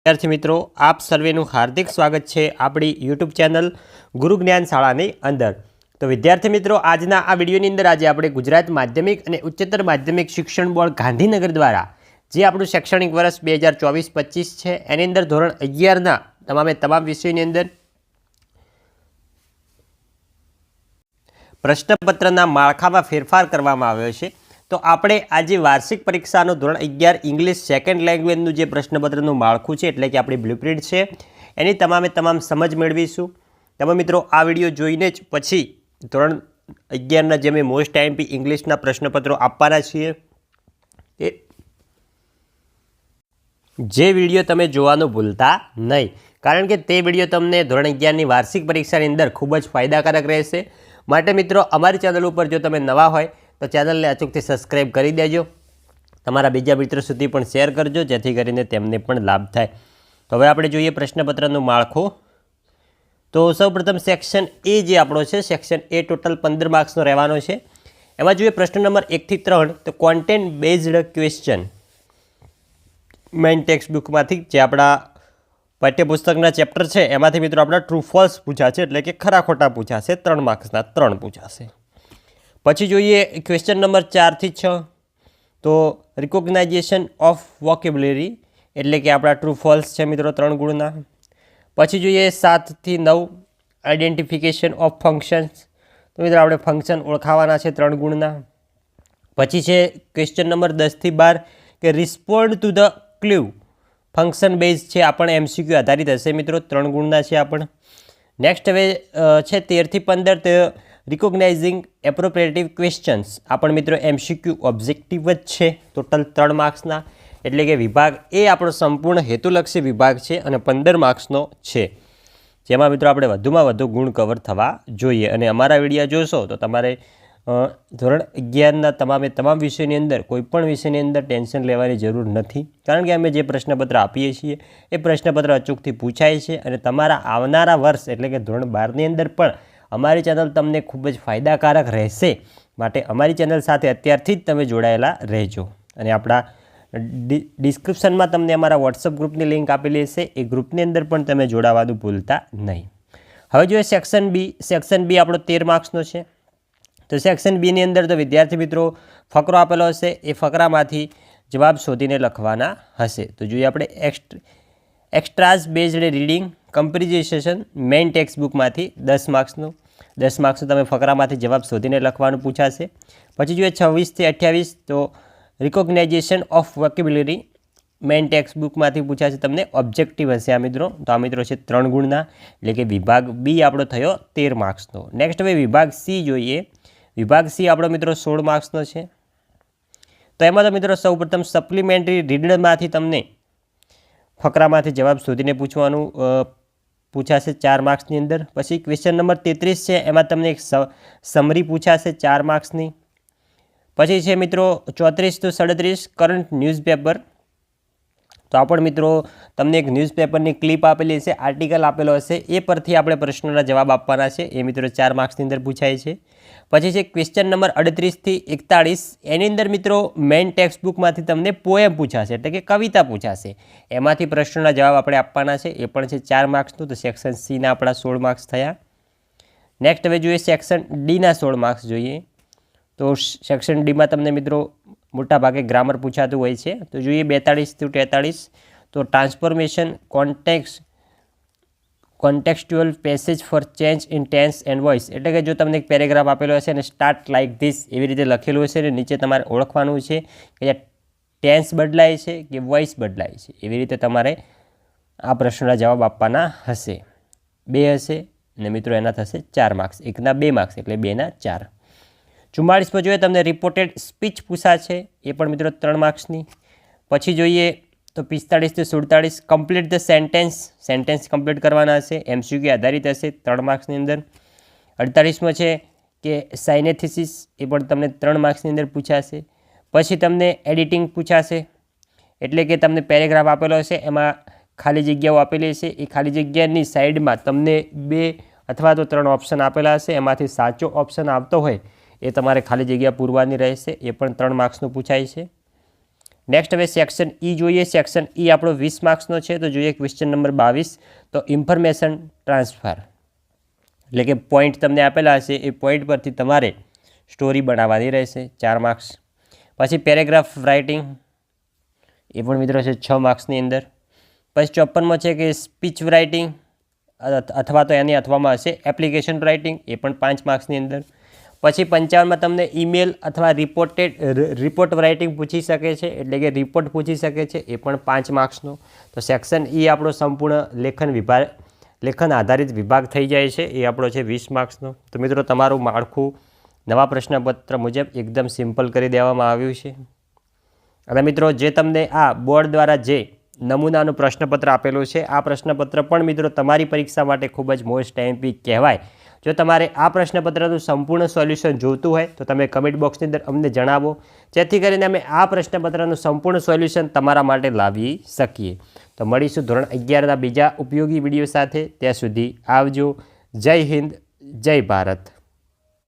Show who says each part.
Speaker 1: વિદ્યાર્થી મિત્રો આપ સર્વેનું હાર્દિક સ્વાગત છે આપણી યુટ્યુબ ચેનલ ગુરુ જ્ઞાન શાળાની અંદર તો વિદ્યાર્થી મિત્રો આજના આ વિડીયોની અંદર આજે આપણે ગુજરાત માધ્યમિક અને ઉચ્ચતર માધ્યમિક શિક્ષણ બોર્ડ ગાંધીનગર દ્વારા જે આપણું શૈક્ષણિક વર્ષ બે હજાર ચોવીસ પચીસ છે એની અંદર ધોરણ અગિયારના તમામે તમામ વિષયોની અંદર પ્રશ્નપત્રના માળખામાં ફેરફાર કરવામાં આવ્યો છે તો આપણે આજે વાર્ષિક પરીક્ષાનું ધોરણ અગિયાર ઇંગ્લિશ સેકન્ડ લેંગ્વેજનું જે પ્રશ્નપત્રનું માળખું છે એટલે કે આપણી બ્લુપ્રિન્ટ છે એની તમામે તમામ સમજ મેળવીશું તમે મિત્રો આ વિડીયો જોઈને જ પછી ધોરણ અગિયારના જે મેં મોસ્ટ ટાઈમથી ઇંગ્લિશના પ્રશ્નપત્રો આપવાના છીએ એ જે વિડીયો તમે જોવાનું ભૂલતા નહીં કારણ કે તે વિડીયો તમને ધોરણ અગિયારની વાર્ષિક પરીક્ષાની અંદર ખૂબ જ ફાયદાકારક રહેશે માટે મિત્રો અમારી ચેનલ ઉપર જો તમે નવા હોય તો ચેનલને અચૂકથી સબસ્ક્રાઈબ કરી દેજો તમારા બીજા મિત્રો સુધી પણ શેર કરજો જેથી કરીને તેમને પણ લાભ થાય તો હવે આપણે જોઈએ પ્રશ્નપત્રનું માળખું તો સૌપ્રથમ સેક્શન એ જે આપણો છે સેક્શન એ ટોટલ પંદર માર્ક્સનો રહેવાનો છે એમાં જોઈએ પ્રશ્ન નંબર એકથી ત્રણ તો content based question main text બુકમાંથી જે આપણા પાઠ્યપુસ્તકના ચેપ્ટર છે એમાંથી મિત્રો આપણા ટ્રુ ફોલ્સ પૂછાશે એટલે કે ખરા ખોટા પૂછાશે ત્રણ માર્ક્સના ત્રણ પૂછાશે પછી જોઈએ ક્વેશ્ચન નંબર ચારથી છ તો રિકોગ્નાઇઝેશન ઓફ વોકેબ્યુલરી એટલે કે આપણા ટ્રુ ફોલ્સ છે મિત્રો ત્રણ ગુણના પછી જોઈએ સાતથી નવ આઇડેન્ટિફિકેશન ઓફ ફંક્શન્સ તો મિત્રો આપણે ફંક્શન ઓળખાવાના છે ત્રણ ગુણના પછી છે ક્વેશ્ચન નંબર દસથી બાર કે respond to the clue function base છે આપણને એમસીક્યુ આધારિત હશે મિત્રો ત્રણ ગુણના છે આપણ નેક્સ્ટ હવે છે તેરથી પંદર તે રિકોગ્નાઇઝિંગ એપ્રોપ્રેટિવ ક્વેશ્ચન્સ આ પણ મિત્રો એમસીક્યુ ઓબ્જેક્ટિવ જ છે ટોટલ ત્રણ માર્ક્સના એટલે કે વિભાગ એ આપણો સંપૂર્ણ હેતુલક્ષી વિભાગ છે અને પંદર માર્ક્સનો છે જેમાં મિત્રો આપણે વધુમાં વધુ ગુણ કવર થવા જોઈએ અને અમારા વિડીયા જોશો તો તમારે ધોરણ અગિયારના તમામે તમામ વિષયની અંદર કોઈપણ વિષયની અંદર ટેન્શન લેવાની જરૂર નથી કારણ કે અમે જે પ્રશ્નપત્ર આપીએ છીએ એ પ્રશ્નપત્ર અચૂકથી પૂછાય છે અને તમારા આવનારા વર્ષ એટલે કે ધોરણ બારની અંદર પણ અમારી ચેનલ તમને ખૂબ જ ફાયદાકારક રહેશે માટે અમારી ચેનલ સાથે અત્યારથી જ તમે જોડાયેલા રહેજો અને આપણા ડિસ્ક્રિપ્શનમાં તમને અમારા વોટ્સઅપ ગ્રુપની લિંક આપેલી હશે એ ગ્રુપની અંદર પણ તમે જોડાવાનું ભૂલતા નહીં હવે જોઈએ સેક્શન બી સેક્શન બી આપણો તેર માર્ક્સનો છે તો સેક્શન બીની અંદર તો વિદ્યાર્થી મિત્રો ફકરો આપેલો હશે એ ફકરામાંથી જવાબ શોધીને લખવાના હશે તો જોઈએ આપણે extra extras based reading comprehension main text બુકમાંથી દસ માર્ક્સનું દસ માર્ક્સનો તમે ફકરામાંથી જવાબ શોધીને લખવાનું પૂછાશે પછી જોઈએ છવ્વીસથી અઠ્યાવીસ તો recognisation of vocabulary main text બુકમાંથી પૂછાશે તમને ઓબ્જેક્ટિવ હશે આ મિત્રો તો આ મિત્રો છે ત્રણ ગુણના એટલે કે વિભાગ બી આપણો થયો તેર માર્ક્સનો નેક્સ્ટ હવે વિભાગ સી જોઈએ વિભાગ સી આપણો મિત્રો સોળ માર્ક્સનો છે તો એમાં તો મિત્રો સૌપ્રથમ સપ્લિમેન્ટરી રીડરમાંથી તમને ફકરામાંથી જવાબ શોધીને પૂછવાનું પૂછાશે ચાર માર્ક્સની અંદર પછી ક્વેશ્ચન નંબર તેત્રીસ છે એમાં તમને એક સમરી પૂછાશે ચાર માર્ક્સની પછી છે મિત્રો ચોત્રીસ ટુ સાડત્રીસ કરંટ ન્યૂઝપેપર તો પણ મિત્રો તમને એક ન્યૂઝપેપરની ક્લિપ આપેલી હશે આર્ટિકલ આપેલો હશે એ પરથી આપણે પ્રશ્નોના જવાબ આપવાના છે એ મિત્રો ચાર માર્ક્સની અંદર પૂછાય છે પછી છે ક્વેશ્ચન નંબર અડત્રીસથી એકતાળીસ એની અંદર મિત્રો મેઇન ટેક્સ્ટ બુકમાંથી તમને પોએમ પૂછાશે એટલે કે કવિતા પૂછાશે એમાંથી પ્રશ્નોના જવાબ આપણે આપવાના છે એ પણ છે ચાર માર્ક્સનું તો સેક્શન સીના આપણા સોળ માર્ક્સ થયા નેક્સ્ટ હવે જોઈએ સેક્શન ડીના સોળ માર્ક્સ જોઈએ તો સેક્શન ડીમાં તમને મિત્રો મોટાભાગે ગ્રામર પૂછાતું હોય છે તો જોઈએ બેતાળીસ ટુ તેતાળીસ તો transformation context contextual passage for change in tense and voice એટલે કે જો તમને એક પેરેગ્રાફ આપેલો હશે અને સ્ટાર્ટ લાઇક ધીસ એવી રીતે લખેલું હશે અને નીચે તમારે ઓળખવાનું છે કે ટેન્સ બદલાય છે કે વોઇસ બદલાય છે એવી રીતે તમારે આ પ્રશ્નના જવાબ આપવાના હશે બે હશે અને મિત્રો એના થશે ચાર માર્ક્સ એકના બે માર્ક્સ એટલે બેના ચાર ચુમ્માળીસમાં જોઈએ તમને રિપોર્ટેડ સ્પીચ પૂછાશે એ પણ મિત્રો ત્રણ માર્ક્સની પછી જોઈએ તો પિસ્તાળીસથી સુડતાળીસ complete the sentence sentence complete કરવાના હશે એમસીક્યુ આધારિત હશે ત્રણ માર્ક્સની અંદર અડતાળીસમાં છે કે સાઇનેથિસિસ એ પણ તમને ત્રણ માર્ક્સની અંદર પૂછાશે પછી તમને એડિટિંગ પૂછાશે એટલે કે તમને પેરેગ્રાફ આપેલો હશે એમાં ખાલી જગ્યાઓ આપેલી હશે એ ખાલી જગ્યાની સાઈડમાં તમને બે અથવા તો ત્રણ ઓપ્શન આપેલા હશે એમાંથી સાચો ઓપ્શન આવતો હોય એ તમારે ખાલી જગ્યા પૂરવાની રહેશે એ પણ ત્રણ માર્ક્સનું પૂછાય છે નેક્સ્ટ હવે સેક્શન ઈ e જોઈએ સેક્શન ઈ e આપણો વીસ માર્ક્સનો છે તો જોઈએ ક્વેશ્ચન નંબર બાવીસ તો ઇન્ફોર્મેશન ટ્રાન્સફર એટલે કે પોઈન્ટ તમને આપેલા હશે એ પોઈન્ટ પરથી તમારે સ્ટોરી બનાવવાની રહેશે ચાર માર્ક્સ પછી પેરેગ્રાફ રાઇટિંગ એ પણ મિત્રો છે છ માર્ક્સની અંદર પછી ચોપનમાં છે કે સ્પીચ રાઇટિંગ અથવા તો એની અથવામાં હશે એપ્લિકેશન રાઇટિંગ એ પણ પાંચ માર્ક્સની અંદર પછી પંચાવનમાં તમને ઈમેલ અથવા રિપોર્ટેડ રિપોર્ટ રાઇટિંગ પૂછી શકે છે એટલે કે રિપોર્ટ પૂછી શકે છે એ પણ પાંચ માર્ક્સનો તો સેક્શન ઈ e આપણો સંપૂર્ણ લેખન વિભાગ લેખન આધારિત વિભાગ થઈ જાય છે એ આપણો છે વીસ માર્ક્સનો તો મિત્રો તમારું માળખું નવા પ્રશ્નપત્ર મુજબ એકદમ સિમ્પલ કરી દેવામાં આવ્યું છે અને મિત્રો જે તમને આ બોર્ડ દ્વારા જે નમૂનાનું પ્રશ્નપત્ર આપેલું છે આ પ્રશ્નપત્ર પણ મિત્રો તમારી પરીક્ષા માટે ખૂબ જ મોસ્ટ એમ્પી કહેવાય જો તમારે આ પ્રશ્નપત્રનું સંપૂર્ણ સોલ્યુશન જોઈતું હોય તો તમે કમેન્ટ બોક્સની અંદર અમને જણાવો જેથી કરીને અમે આ પ્રશ્નપત્રનું સંપૂર્ણ સોલ્યુશન તમારા માટે લાવી શકીએ તો મળીશું ધોરણ અગિયારના બીજા ઉપયોગી વિડીયો સાથે ત્યાં સુધી આવજો જય હિન્દ જય ભારત